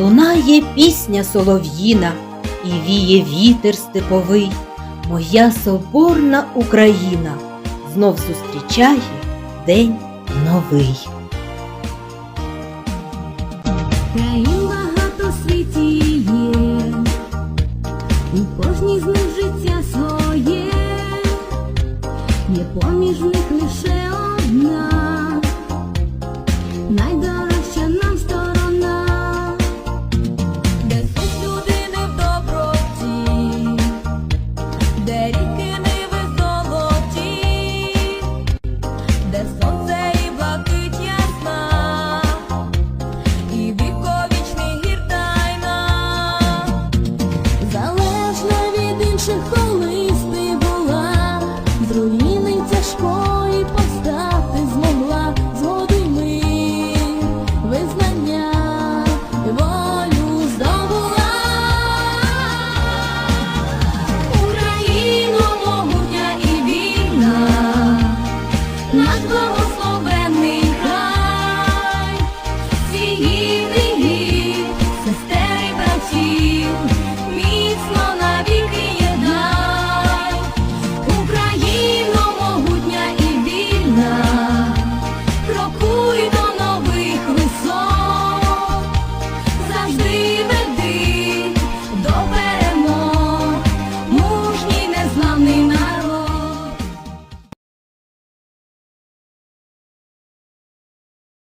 Лунає пісня солов'їна, і віє вітер степовий. Моя соборна Україна знов зустрічає день новий. Країн багато світі є, у кожній з них життя своє, є поміж них лише інших колись ти була, з руїни тяжкої постати змогла, згоди ми визнання волю здобула, Україну могутня і війна, вільна над